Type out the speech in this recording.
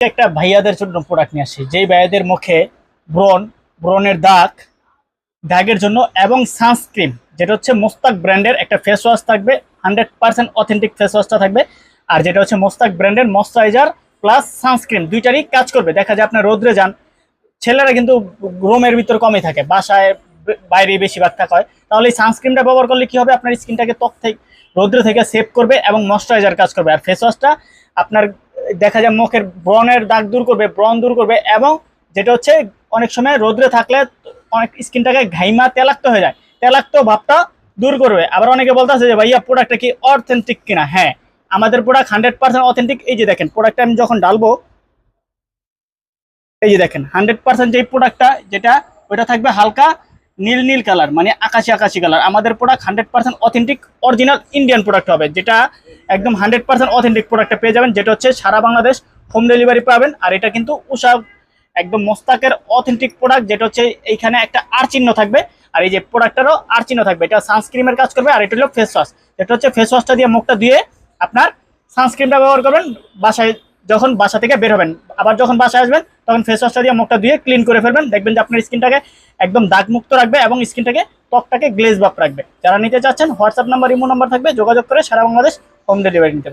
একটা ভাইয়াদের জন্য প্রোডাক্ট নিয়ে আসি যেই ভাইয়াদের মুখে ব্রণ, ব্রণের দাগ, দাগের জন্য এবং সানস্ক্রিন যেটা হচ্ছে মোস্তাক ব্র্যান্ডের একটা ফেস ওয়াশ থাকবে হান্ড্রেড পার্সেন্ট অথেন্টিক ফেস ওয়াশটা থাকবে। আর যেটা হচ্ছে মোস্তাক ব্র্যান্ডের ময়শ্চারাইজার প্লাস সানস্ক্রিন দুইটারই কাজ করবে। দেখা যায় আপনার রোদ্রে যান, ছেলেরা কিন্তু রুমের ভিতর কমই থাকে, বাসায় বাইরে বেশিরভাগ থাকা হয়। তাহলে এই সানস্ক্রিনটা ব্যবহার করলে কি হবে? আপনার স্কিনটাকে ত্বক থেকে, রোদ্র থেকে সেভ করবে এবং ময়শ্চারাইজার কাজ করবে। আর ফেস ওয়াশটা আপনার দেখা যায় মুখের ব্রণের দাগ দূর করবে, ব্রণ দূর করবে এবং যেটা হচ্ছে অনেক সময় রোদ্রে থাকলে অনেক স্কিনটাকে ঘাইমা তেলাক্ত হয়ে যায়। তেলাক্ত ভাবটা দূর করবে। আবার অনেকে বলতেছে যে, ভাইয়া প্রোডাক্টটা কি অথেন্টিক কিনা? হ্যাঁ আমাদের প্রোডাক্ট হান্ড্রেড পার্সেন্ট অথেন্টিক এই যে দেখেন প্রোডাক্টটা আমি যখন ডালবো এই যে দেখেন হান্ড্রেড পার্সেন্ট যে প্রোডাক্টটা যেটা, ওইটা থাকবে হালকা নীল নীল কালার মানে আকাশি আকাশি কালার। আমাদের product hundred percent authentic original Indian product হবে, যেটা একদম হান্ড্রেড পার্সেন্ট অথেন্টিক প্রোডাক্টটা পেয়ে যাবেন, যেটা হচ্ছে সারা বাংলাদেশ হোম ডেলিভারি পাবেন। আর এটা কিন্তু উষা একদম মোস্তাকের অথেন্টিক প্রোডাক্ট যেটা হচ্ছে এইখানে একটা আর চিহ্ন থাকবে। আর এই যে প্রোডাক্টটারও আর চিহ্ন থাকবে, এটা সানস্ক্রিমের কাজ করবে, আর এটা হলো ফেস ওয়াশ যেটা হচ্ছে ফেস ওয়াশটা দিয়ে মুখটা দিয়ে আপনার সানস্ক্রিনটা ব্যবহার করবেন, বাসায় যখন বাসা থেকে বের হবেন, আবার যখন বাসায় আসবেন তখন ফেস ওয়াশটা দিয়ে মুখটা ধুয়ে ক্লিন করে ফেলবেন। দেখবেন যে আপনার স্কিনটাকে একদম দাগমুক্ত রাখবে এবং স্কিনটাকে ত্বকটাকে গ্লেজ বাপ রাখবে। যারা নিতে চাচ্ছেন হোয়াটসঅ্যাপ নাম্বার ইমো নাম্বার থাকবে, যোগাযোগ করে সারা বাংলাদেশ হোম ডেলিভারি নিতে পারবেন।